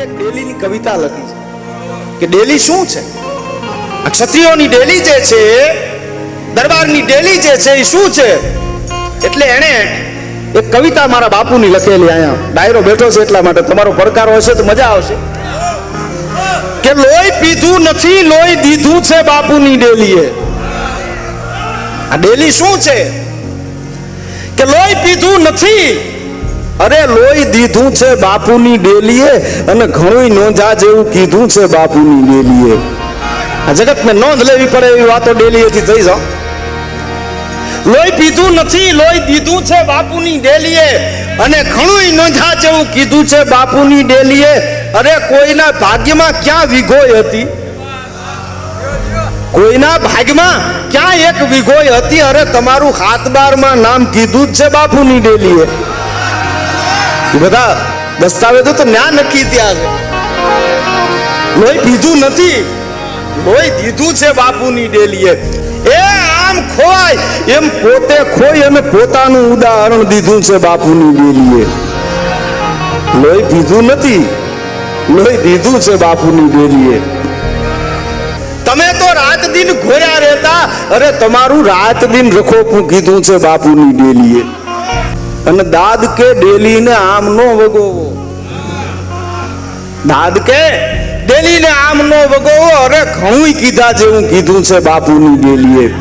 બાપુએ ડેલીની કવિતા લખી છે. કે ડેલી શું છે? આ ક્ષત્રિયોની ડેલી જે છે, દરબારની ડેલી જે છે, એ શું છે? એટલે એણે એક કવિતા મારા બાપુની લખેલી અહીંયા. ડાયરો બેઠો છે એટલા માટે તમારો પડકાર હશે તો મજા આવશે. કે લોહી પીધું નથી, લોહી દીધું છે બાપુની ડેલીએ. આ ડેલી શું છે? કે લોહી પીધું નથી અરે લોહી દીધું છે બાપુની ડેલીએ અને ઘણું નોંધા જેવું કીધું છે બાપુની ડેલીએ. આ જગતને નોંધ લેવી પડે એવી વાતો ડેલીએથી થઈ જાઓ. લોહી પીધું નથી, લોહી દીધું છે બાપુની ડેલીએ અને ઘણું નોંધા જેવું કીધું છે બાપુની ડેલીએ. અરે કોઈના ભાગ્યમાં ક્યાં વિઘોય હતી? કોઈના ભાગમાં ક્યાં એક વિઘોય હતી? અરે તમારું હાથ બારમાં નામ કીધું જ છે બાપુની ડેલીએ. બધા દસ્તાવેજો તો ન્યા નક્કી ત્યાં છે. લોહી પીધું નથી. લોહી દીધું છે બાપુની ડેલીએ. એ આમ ખોય એમ પોતે ખોઈ અને પોતાનું ઉદાહરણ દીધું છે બાપુની ડેલીએ. લોહી પીધું નથી. લોહી દીધું છે બાપુની ડેલીએ. તમે તો રાત દિન ઘોર્યા રહેતા. અરે તમારું રાત દિન રખોપું કીધું છે બાપુની ડેલીએ. અને દાદ કે ડેલીને આમ નો વગોવો. દાદ કે ડેલીને આમ નો વગોવો. અરે ઘણું કીધા જેવું કીધું છે બાપુની ડેલીએ.